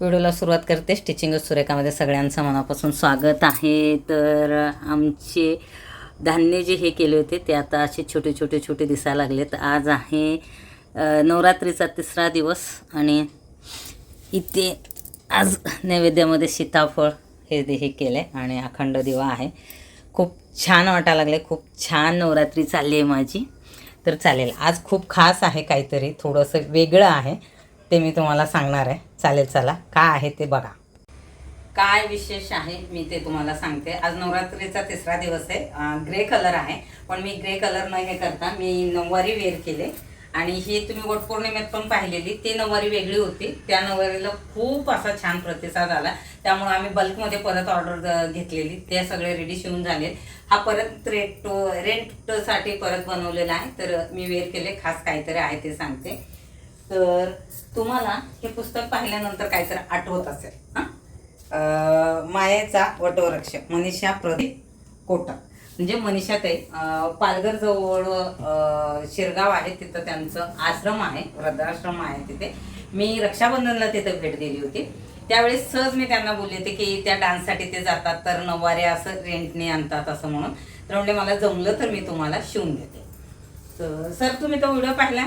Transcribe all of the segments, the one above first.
व्हिडिओला सुरुवात करते. स्टिचिंग सुरेखामध्ये सगळ्यांचं मनापासून स्वागत आहे. तर आमचे धान्य जे हे केले होते ते आता असे छोटे छोटे छोटे दिसायला लागलेत. आज आहे नवरात्रीचा तिसरा दिवस आणि इथे आज नैवेद्यामध्ये सीताफळ हे हे केलं आहे आणि अखंड दिवा आहे. खूप छान वाटायला लागले खूप छान नवरात्री चालली आहे माझी. तर चालेल. आज खूप खास आहे काहीतरी. थोडंसं वेगळं आहे. ते मी तुम्हाला सांगणार आहे. चालेल चला. काय आहे ते बघा. काय विशेष आहे मी ते तुम्हाला सांगते. आज नवरात्रीचा तिसरा दिवस आहे. ग्रे कलर आहे. पण मी ग्रे कलर न हे करता मी नऊवारी वेअर केले. आणि ही तुम्ही वटपौर्णिमेत पण पाहिलेली ती नऊवारी वेगळी होती. त्या नऊवारीला खूप असा छान प्रतिसाद आला. त्यामुळे आम्ही बल्कमध्ये परत ऑर्डर घेतलेली. ते सगळे रेडी शिवून झाले हा परत रेट रेंटसाठी परत बनवलेला आहे. तर मी वेअर केले. खास काहीतरी आहे ते सांगते. तर तुम्हाला हे पुस्तक पाहिल्यानंतर काहीतरी आठवत असेल हां? मायेचा वटवृक्ष मनीषा प्रदीप कोटक. म्हणजे मनीषा ताई पालघर जवळ शिरगाव आहे तिथं त्यांचं आश्रम आहे वृद्धाश्रम आहे तिथे. मी रक्षाबंधनला तिथं भेट दिली होती. त्यावेळेस सहज मी त्यांना बोलले होते की त्या डान्ससाठी ते जातात तर नऊवारी असं रेंटने आणतात असं म्हणून. तर म्हणजे मला जमलं तर मी तुम्हाला शिवून देते. तर सर तुम्ही तो व्हिडिओ पाहिला?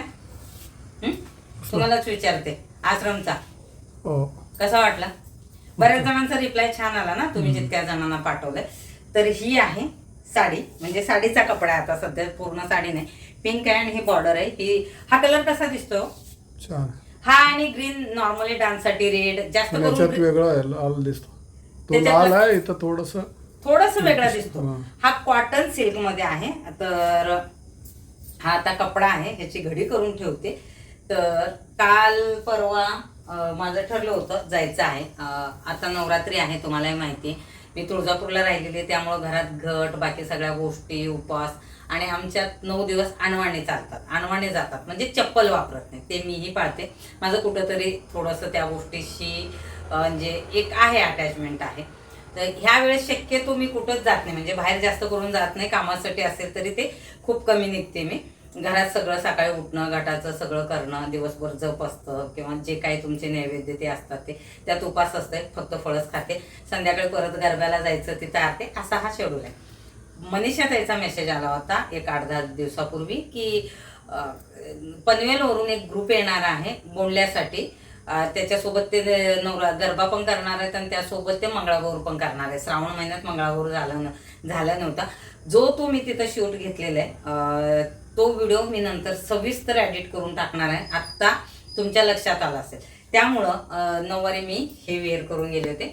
तुम्हालाच विचारते आश्रमचा. हो. कसा वाटला? बऱ्याच जणांचा रिप्लाय छान आला ना तुम्ही जितक्या जणांना पाठवलंय. तर ही आहे साडी म्हणजे साडीचा कपडा आहे आता सध्या पूर्ण साडी नाही. पिंक आहे आणि ही बॉर्डर आहे. ही हा कलर कसा दिसतो? छान. हा आणि ग्रीन नॉर्मली डान्ससाठी रेड जास्त पण याच्यात करून वेगळा आहे लाल दिसतो. तो त्याच्यात लाल आहे इथं थोडस थोडस वेगळा दिसतो. हा. हा कॉटन सिल्कमध्ये आहे. तर हा आता कपडा आहे ह्याची घडी करून ठेवते. तर काल परवा माझं ठरलं होतं जायचं आहे. आता नवरात्री आहे तुम्हालाही माहिती आहे. मी तुळजापूरला राहिलेली आहे त्यामुळं घरात घट बाकी सगळ्या गोष्टी उपवास आणि आमच्यात नऊ दिवस अनवाणे चालतात. अनवाणे जातात म्हणजे चप्पल वापरत नाही. ते मीही पाळते. माझं कुठंतरी थोडंसं त्या गोष्टीशी म्हणजे एक आहे अटॅचमेंट आहे. तर ह्या वेळेस शक्यतो मी कुठंच जात नाही. म्हणजे बाहेर जास्त करून जात नाही. कामासाठी असेल तरी ते खूप कमी निघते मी. घरात सगळं सकाळी उठणं घाटाचं सगळं करणं दिवसभर जप असतं किंवा जे काही तुमचे नैवेद्य ते असतात ते त्यात उपास असते फक्त फळच खाते. संध्याकाळी परत गरब्याला जायचं तिथं आते असा हा शेड्यूल आहे. मनीषा त्याचा मेसेज आला होता एक आठ दहा दिवसापूर्वी की पनवेलवरून एक ग्रुप येणार आहे बोलण्यासाठी त्याच्यासोबत ते नवरा गरबा पण करणार आहेत आणि त्यासोबत ते मंगळागौर पण करणार आहे श्रावण महिन्यात मंगळागौर झालं न झाला नव्हता. जो तो मी तिथं शूट घेतलेला आहे तो व्हिडिओ मी नंतर सविस्तर एडिट करून टाकणार आहे. आत्ता तुमच्या लक्षात आला असेल. त्यामुळं नऊवारी मी हे वेअर करून गेले होते.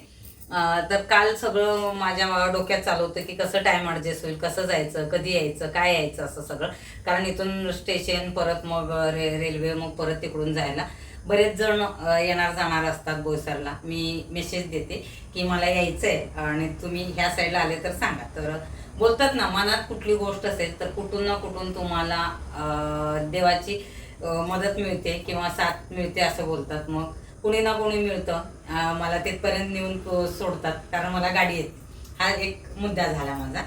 तर काल सगळं माझ्या डोक्यात चालू होतं की कसं टाइम ॲडजस्ट होईल कसं जायचं कधी यायचं काय यायचं असं सगळं. कारण इथून स्टेशन परत मग रे रेल्वे मग परत तिकडून जायला. बरेच जण येणार जाणार असतात बोईसरला. मी मेसेज देते की मला यायचं आहे आणि तुम्ही ह्या साईडला आले तर सांगा. तर बोलतात ना मनात कुठली गोष्ट असेल तर कुठून ना कुठून तुम्हाला देवाची मदत मिळते किंवा साथ मिळते असं बोलतात. मग कुणी ना कुणी मिळतं. मला तिथपर्यंत नेऊन सोडतात कारण मला गाडी येते. हा एक मुद्दा झाला माझा.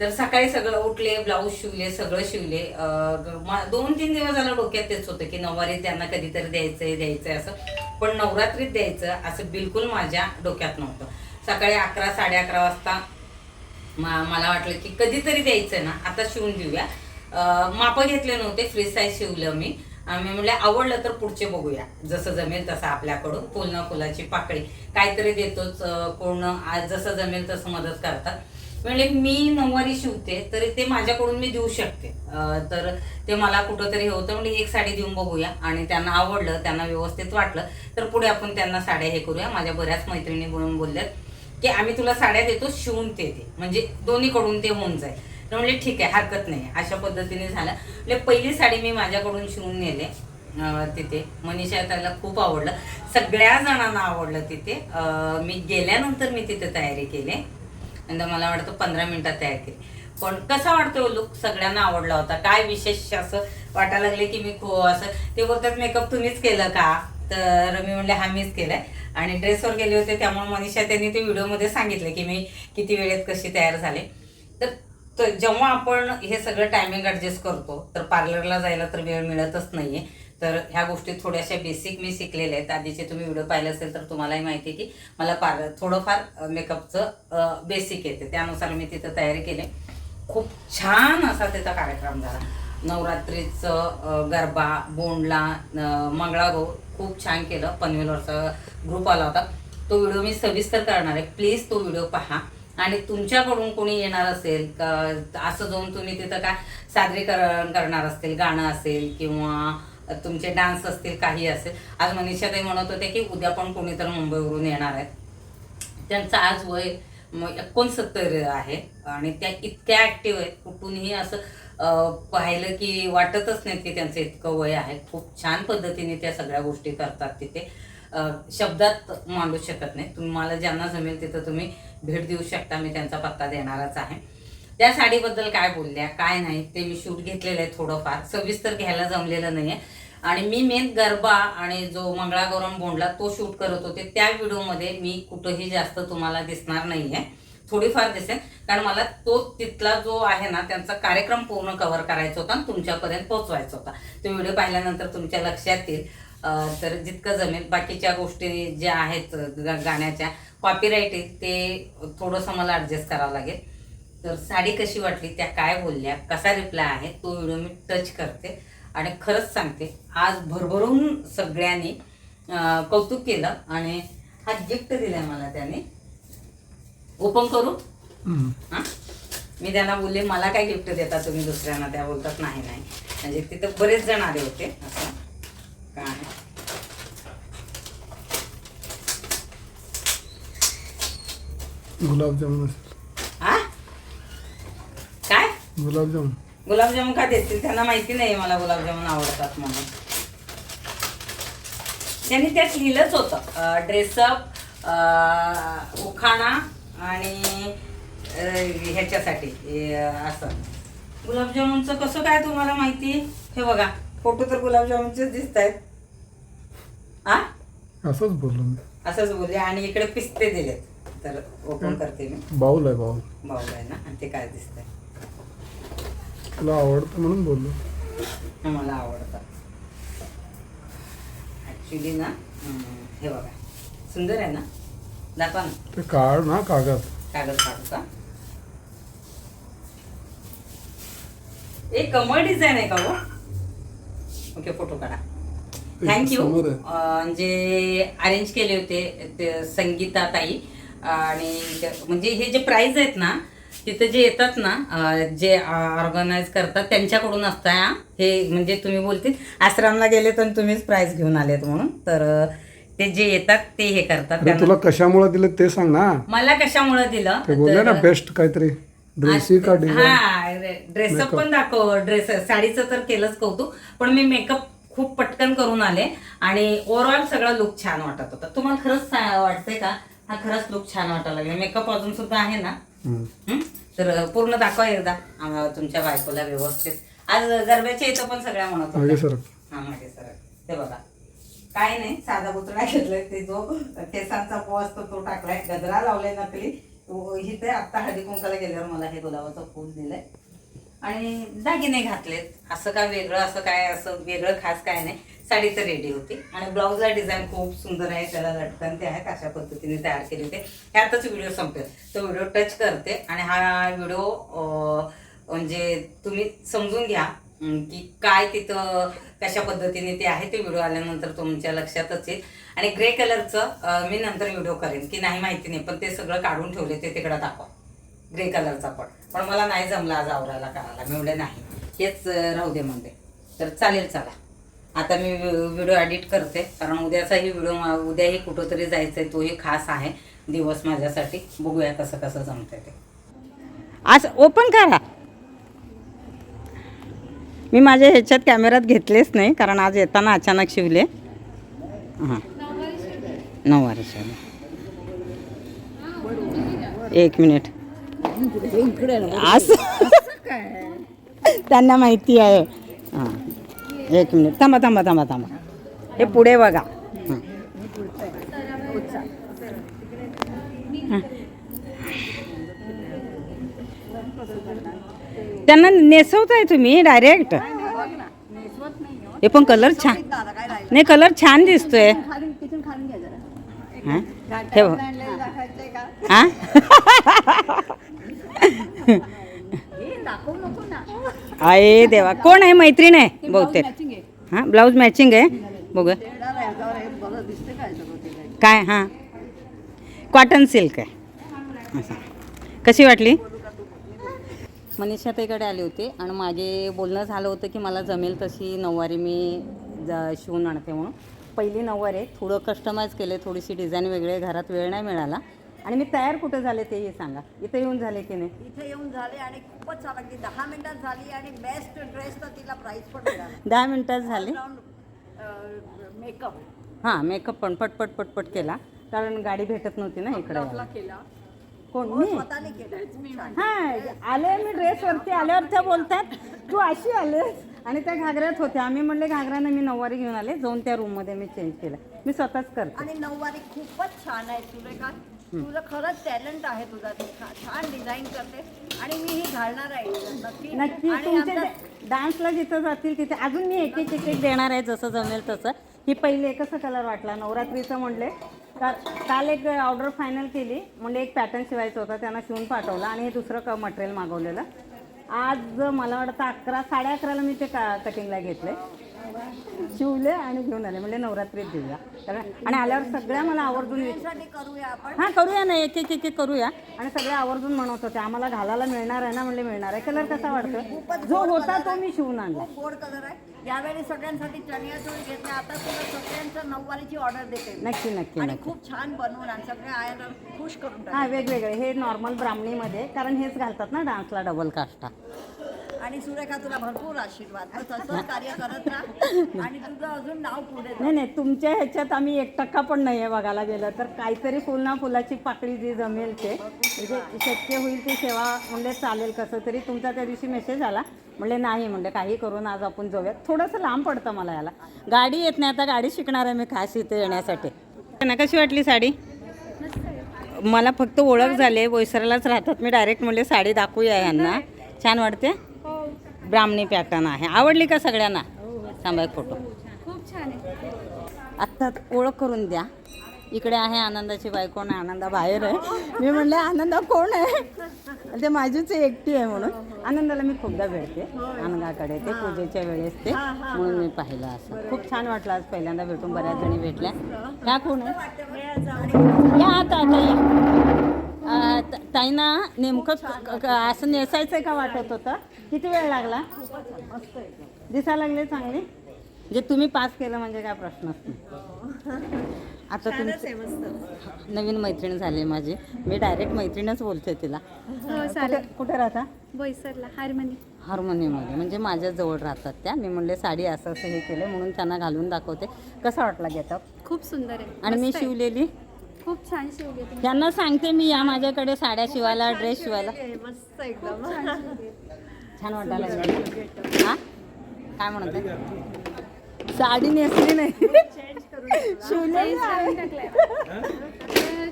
तर सकाळी सगळं उठले ब्लाऊज शिवले सगळं शिवले. दोन तीन दिवस झालं डोक्यात तेच होतं की नऊवारी त्यांना कधीतरी द्यायचंय द्यायचंय असं. पण नवरात्रीत द्यायचं असं बिलकुल माझ्या डोक्यात नव्हतं. सकाळी अकरा साडे अकरा वाजता मला वाटलं की कधीतरी द्यायचं ना आता शिवून देऊया. माप मापं घेतले नव्हते फ्री साईज शिवलं मी. आम्ही मी म्हणले आवडलं तर पुढचे बघूया. जसं जमेल तसं आपल्याकडून फुल फुलाची पाकळी. काहीतरी देतोच कोण आज जसं जमेल तसं मदत करतात. म्हणजे मी नऊवारी शिवते तरी ते माझ्याकडून मी देऊ शकते. तर ते मला कुठंतरी हे होतं म्हणजे एक साडी देऊन बघूया. आणि त्यांना आवडलं त्यांना व्यवस्थित वाटलं तर पुढे आपण त्यांना साड्या हे करूया. माझ्या बऱ्याच मैत्रिणी बोलून बोलल्यात की आम्ही तुला साड्या देतो शिवून ते दे. म्हणजे दोन्हीकडून ते होऊन जाईल. तर म्हणजे ठीक आहे हरकत नाही. अशा पद्धतीने झालं. म्हणजे पहिली साडी मी माझ्याकडून शिवून नेले तिथे. मनीषा त्याला खूप आवडलं. सगळ्या जणांना आवडलं तिथे. मी गेल्यानंतर मी तिथे तयारी केली. नंतर मला वाटतं पंधरा मिनिटात तयार केली. पण कसा वाटतो लुक सगळ्यांना आवडला होता? काय विशेष असं वाटायला लागले की मी खो असं? ते बोलतात मेकअप तुम्हीच केलं का? तर मी म्हणले हा मीच केलाय. आणि ड्रेसवर गेले होते त्यामुळे मनीषा त्यांनी ते व्हिडिओमध्ये सांगितले की मी किती वेळेत कशी तयार झाले. तर तर जेव्हा आपण हे सगळं टायमिंग ॲडजस्ट करतो तर पार्लरला जायला तर वेळ मिळतच नाहीये. तर ह्या गोष्टी थोड्याशा बेसिक मी शिकलेल्या आहेत. आधीचे तुम्ही व्हिडिओ पाहिले असेल तर तुम्हालाही माहिती आहे की मला पार थोडंफार मेकअपचं बेसिक येते. त्यानुसार मी तिथं तयारी केली. खूप छान असा त्याचा कार्यक्रम झाला. नवरात्रीचं गरबा बोंडला मंगळागौर खूप छान केलं. पनवेलवरचा ग्रुप आला होता. तो व्हिडिओ मी सविस्तर करणार आहे. प्लीज तो व्हिडिओ पहा. आणि तुमच्याकडून कोणी येणार असेल असं जाऊन तुम्ही तिथं काय सादरीकरण करणार असतील गाणं असेल किंवा तुमचे डान्स असतील काही असेल. आज मनीषाताई म्हणत होते की उद्या पण कोणीतरी मुंबईवरून येणार आहेत. त्यांचं आज वय एकोणसत्तर आहे आणि त्या इतक्या ॲक्टिव्ह आहेत. कुठूनही असं पाहिलं की वाटतच नाही की त्यांचं इतकं वय आहे. खूप छान पद्धतीने त्या सगळ्या गोष्टी करतात तिथे. शब्दात मांडू शकत नाही. तुम्हाला ज्यांना जमेल तिथं तुम्ही भेट देऊ शकता. मी त्यांचा पत्ता देणारच आहे. त्या साडीबद्दल काय बोलल्या काय नाही ते मी शूट घेतलेलं आहे थोडंफार. सविस्तर घ्यायला जमलेलं नाही आहे आणि मी मेन गरबा आणि जो मंगळागौरम बोंडला तो शूट करत होते त्या व्हिडिओमध्ये मी कुठंही जास्त तुम्हाला दिसणार नाही आहे थोडीफार दिसेल. कारण मला तो तिथला जो आहे ना त्यांचा कार्यक्रम पूर्ण कव्हर करायचा होता आणि तुमच्यापर्यंत पोहोचवायचा होता. तो व्हिडिओ पाहिल्यानंतर तुमच्या लक्षात येईल. तर जितकं जमेल. बाकीच्या गोष्टी ज्या आहेत गाण्याच्या कॉपीराईट आहे ते थोडंसं मला ॲडजस्ट करावं लागेल. तर साडी कशी वाटली त्या काय बोलल्या कसा रिप्लाय आहे तो व्हिडिओ मी टच करते आणि खरंच सांगते आज भरभरून सगळ्यांनी कौतुक केलं आणि हा गिफ्ट दिलाय मला त्याने. ओपन करू. हा? मी त्यांना बोलले मला काय गिफ्ट देता तुम्ही दुसऱ्यांना? त्या बोलतात नाही नाही. म्हणजे तिथं बरेच जण आले होते असं. काय गुलाबजामुन. गुलाबजामुन. गुलाबजामुन का देतील त्यांना माहिती नाही मला गुलाबजामुन आवडतात म्हणून. त्यांनी त्यात लिहिलंच होतं ड्रेसअप उखाणा आणि ह्याच्यासाठी असं. गुलाबजामुनचं कसं काय तुम्हाला माहिती? हे बघा फोटो तर गुलाबजामुनचेच दिसत आहेत हा असंच बोललो मी असंच बोलले आणि इकडे पिस्ते दिलेत. तर ओपन करते मी. बाऊल आहे बाऊल. भाऊ आहे ना आणि ते काय दिसतंय? तुला आवडतं म्हणून बोललो. मला आवडतं. ॲक्च्युली ना हे बघा. सुंदर आहे ना? दाखवा ना. ते काढ ना कागद. कागद काढू का? एक कमळ डिझाईन आहे का हो? ओके फोटो काढा. थँक्यू समोर आहे. जे अरेंज केले होते ते संगीता ताई आणि म्हणजे हे जे प्राईज आहेत ना तिथे जे येतात ना जे ऑर्गनाईज करतात त्यांच्याकडून असतं हा. हे म्हणजे तुम्ही बोलतील आश्रमला गेले तर तुम्हीच प्राईज घेऊन आलेत म्हणून. तर ते जे येतात ते हे करतात. तुला कशामुळे दिले ते सांग ना. मला कशामुळे दिलं? बोलले ना बेस्ट काहीतरी. ड्रेसी का हा ड्रेसअप. पण दाखव ड्रेस साडीचं तर केलंच कौतुक पण मी मेकअप खूप पटकन करून आले आणि ओव्हरऑल सगळा लुक छान वाटत होता. तुम्हाला खरंच वाटतंय का? हा खरंच लुक छान वाटायला लागला. मेकअप अजून सुद्धा आहे ना? तर पूर्ण दाखवा एकदा आम्हाला तुमच्या बायकोला व्यवस्थित. आज गरब्याच्या इथं पण सगळ्या म्हणत मागे होत्या हा मागे सर ते बघा. काय नाही साधा बुचडा घेतलाय ते जो केसांचा पो असतो तो टाकलाय. गजरा लावलाय नकली. तो इथे आत्ता हळदी कुंकाला गेल्यावर मला हे गुलाबाचं फूल दिलंय. आणि दागिने घातलेत. असं काय वेगळं असं काय असं वेगळं खास काय नाही. साडी तर रेडी होती. आणि ब्लाऊजला डिझाईन खूप सुंदर आहे. त्याला लटकन ते आहेत अशा पद्धतीने तयार केले होते. ह्यातच व्हिडिओ संपेल. तो व्हिडिओ टच करते. आणि हा व्हिडिओ म्हणजे तुम्ही समजून घ्या की काय तिथं कशा पद्धतीने ते आहे ते व्हिडिओ आल्यानंतर तुमच्या लक्षातच येईल. आणि ग्रे कलरचं मी नंतर व्हिडिओ करेन की नाही माहिती नाही पण ते सगळं काढून ठेवले ते तिकडं दाखवा. ग्रे कलरचा पण. पण मला नाही जमला आज आवरायला करायला. मिळले नाही हेच राहू दे म्हणते. तर चालेल चला. आता मी व्हिडिओ एडिट करते. कारण उद्याचाही व्हिडिओ उद्याही कुठंतरी जायचं आहे तोही खास आहे. दिवस माझ्यासाठी. बघूया कसं कसं जमतंय ते. आज ओपन करा. मी माझ्या ह्याच्यात कॅमेऱ्यात घेतलेच नाही कारण आज येताना अचानक शिवले. हां. नऊवारी शिवले. एक मिनिट. असं. त्यांना माहिती आहे. हां. एक मिनिट. थांबा थांबा थांबा थांबा. हे पुढे बघा. त्यांना नेसवताय तुम्ही डायरेक्ट? हे पण कलर छान. नाही कलर छान दिसतोय. हा? ठेव हा? आहे देवा. कोण आहे? मैत्रीण आहे? बहुतेक. हा ब्लाऊज मॅचिंग आहे? बघ. काय? हां. कॉटन सिल्क आहे. असं. कशी वाटली? मनीषा ताईकडे आली होती आणि मागे बोलणं झालं होतं की मला जमेल तशी नऊवारी मी ज शिवून आणते म्हणून. पहिली नऊवारी आहे. थोडं कस्टमाइज केले थोडीशी डिझाईन वेगळी घरात वेळ नाही मिळाला. आणि मी तयार कुठे झाले तेही सांगा. इथे येऊन झाले की नाही? इथे येऊन झाले आणि खूपच छान अगदी दहा मिनिटात झाली आणि बेस्ट ड्रेस तर तिला प्राईज पण मिळाला. दहा मिनटात झाले? मेकअप हां मेकअप पण पटपट पटपट केला. कारण गाडी भेटत नव्हती ना इकडे. केला. कोण मी? स्वतःने केलं. हा आले मी ड्रेसवरती आल्यावर त्या बोलतात तू अशी आलेस. आणि त्या घागऱ्यात होत्या. आम्ही म्हणले घागऱ्यानं मी नऊवारी घेऊन आले. जाऊन त्या रूममध्ये मी चेंज केलं. मी स्वतःच करते. आणि नऊवारी खूपच छान आहे सुरेखा. तुझं खरंच टॅलेंट आहे तुझा. तू छा- छान डिझाईन करते. आणि मी ही घालणार आहे नक्की. नक्की. आणि डान्सला जिथं जातील तिथे अजून मी एक एक एक एक देणार आहे जसं जमेल तसं. ही पहिले कसं कलर वाटला. नवरात्रीचं म्हणले का काल एक ऑर्डर फायनल केली. म्हणजे एक पॅटर्न शिवायचं होतं. त्यांना शिवून पाठवलं. आणि हे दुसरं क मटेरियल मागवलेलं. आज मला वाटतं अकरा साडे अकराला मी ते का कटिंगला घेतले शिवले आणि घेऊन आले. म्हणजे नवरात्रीत देऊया. कारण आणि आल्यावर सगळ्या मला आवर्जून करूया आपण. हां करूया ना एक एक एक एक करूया. आणि सगळे आवर्जून म्हणत होते आम्हाला घालायला मिळणार आहे ना? म्हणले मिळणार आहे. कलर कसा वाटतो जो होता तो मी शिवून आणला. गोड कलर आहे. यावेळी सगळ्यांसाठी चणिया चोळी घेतली. आता तुला सगळ्यांचं नऊवारीची ऑर्डर देते. नक्की नक्की आणि खूप छान बनवून आणि सगळे आयला खुश करून हां वेगवेगळे. हे नॉर्मल ब्राह्मणीमध्ये कारण हेच घालतात ना डान्सला डबल काष्टा आणि सुरेखा तुला भरपूर आशीर्वाद. कार्य करत राहा आणि तुझं अजून नाव पुढे नाही नाही तुमच्या ह्याच्यात आम्ही एक टक्का पण नाही आहे बघायला गेलं तर. काहीतरी फुल ना फुलाची पाकळी जी जमेल ते म्हणजे शक्य होईल ती सेवा म्हणजे चालेल कसं तरी. तुमचा त्या दिवशी मेसेज आला. म्हणले नाही म्हणले काही करून आज आपण जाऊयात. थोडंसं लांब पडतं मला याला. गाडी येत नाही आता गाडी शिकणार आहे मी खास इथे येण्यासाठी. त्यांना कशी वाटली साडी? मला फक्त ओळख झाली आहे बोईसरलाच राहतात. मी डायरेक्ट म्हणले साडी दाखवूया यांना. छान वाटते ब्राह्मणी पॅटर्न आहे. आवडली का सगळ्यांना? थांबा एक फोटो. खूप छान आहे. आत्ता ओळख करून द्या. इकडे आहे आनंदाची बायको आणि आनंदा बाहेर आहे. मी म्हणले आनंदा कोण आहे? ते माझीच एकटी आहे म्हणून. आनंदाला मी खूपदा भेटते. आनंदाकडे ते पूजेच्या वेळेस ते. म्हणून मी पाहिलं असं. खूप छान वाटलं आज पहिल्यांदा भेटून. बऱ्याच जणी भेटल्या. ह्या कोण आहे? या आता आता या अं, त- ताईंना नेमकं असं नेसायचं का वाटत होतं? किती वेळ लागला? दिसायला लागले चांगले? जे तुम्ही पास केलं म्हणजे काय प्रश्नच नाही. आता तुमची नवीन मैत्रीण झाली माझी. मी डायरेक्ट मैत्रीणच बोलते तिला. हो कुठे राहता? बोईसरला हार्मनी. हार्मोनियममध्ये म्हणजे माझ्या जवळ राहतात त्या. मी म्हणले साडी असं असं हे केलं म्हणून त्यांना घालून दाखवते. कसा वाटला गेटअप? खूप सुंदर आहे. आणि मी. शिवलेली? खूप छान शिवली तुम्ही त्यांना सांगते मी या माझ्याकडे साड्या शिवायला ड्रेस शिवायला. मस्त एकदम. छान वाटायला हा? काय म्हणत? आहे? साडी नेसली नाही.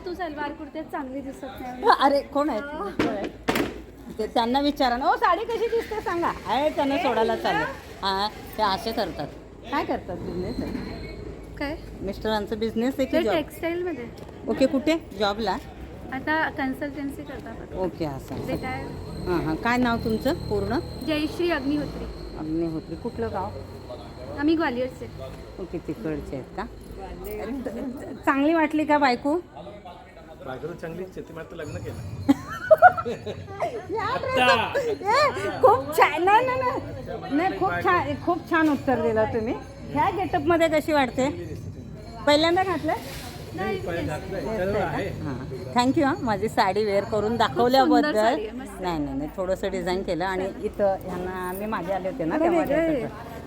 तू सलवार कुर्त्यात चांगली दिसत नाही. अरे कोण आहे? ते त्यांना विचारा ना. ओ साडी कशी दिसते सांगा. आहे त्यांना सोडायला चालेल. हा ते असे करतात. काय करतात बिझनेस काय? मिस्टरांचं बिझनेस आहे की जॉब टेक्सटाईल मध्ये. ओके कुठे? जॉबला आता कन्सल्टन्सी करतात. ओके असं ते काय? हां हां. काय नाव तुमचं पूर्ण? जयश्री अग्निहोत्री. अग्निहोत्री. कुठलं गाव? आम्ही ग्वालियरचे ओके तिकडचे आहेत का? चांगली वाटली का बायको? बायको चांगली शेती मात्र लग्न केलं. ए, खूप छान नाही नाही, नाही नाही खूप छान खूप छान उत्तर दिलं तुम्ही. ह्या गेटअपमध्ये कशी वाटते? पहिल्यांदा घातलं हां. थँक्यू हां. माझी साडी वेअर करून दाखवल्याबद्दल आहे. नाही नाही नाही. थोडंसं डिझाईन केलं आणि इथं ह्यांना मी मागे आले होते ना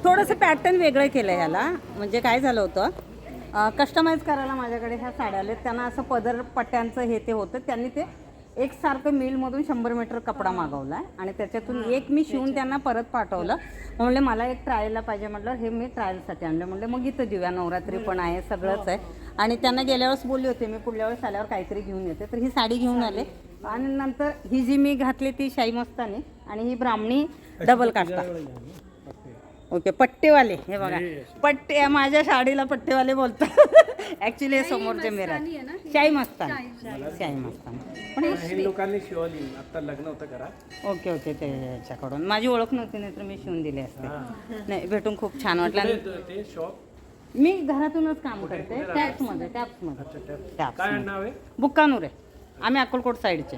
थोडंसं पॅटर्न वेगळं केलं ह्याला. म्हणजे काय झालं होतं कस्टमाइज करायला माझ्याकडे ह्या साड्या आल्या त्यांना असं पदर पट्ट्यांचं हे ते होतं. त्यांनी ते एकसारखं मिलमधून शंभर मीटर कपडा मागवला आणि त्याच्यातून एक मी शिवून त्यांना परत पाठवलं. म्हणले मला एक ट्रायलला पाहिजे. म्हटलं हे मी ट्रायलसाठी आणलं. म्हणलं मग इथं देऊया नवरात्री पण आहे सगळंच आहे. आणि त्यांना गेल्या वेळेस बोलले होते मी पुढल्या वेळेस आल्यावर काहीतरी घेऊन येते. तर ही साडी घेऊन आले. आणि नंतर ही जी मी घातली ती शाही मस्तानी आणि ही ब्राह्मणी डबल काष्टा. ओके पट्टेवाले हे बघा. पट्टे माझ्या साडीला पट्टेवाले बोलतात. ऍक्च्युली समोरचे मेरा मस्तानी आहे ना? शाही मस्तान. शाही मस्तान. पण लोकांनी शिवली. आता लग्न होतं घरात. ओके ओके ते याच्याकडून. माझी ओळख नव्हती नाही तर मी शिवून दिले असते. नाही भेटून खूप छान वाटलं. ते? शॉप मी घरातूनच काम करते. टॅप्समध्ये टॅप्समध्ये काय टॅप्स नाव आहे? बुक्कानूर आहे. आम्ही अक्कलकोट साईडचे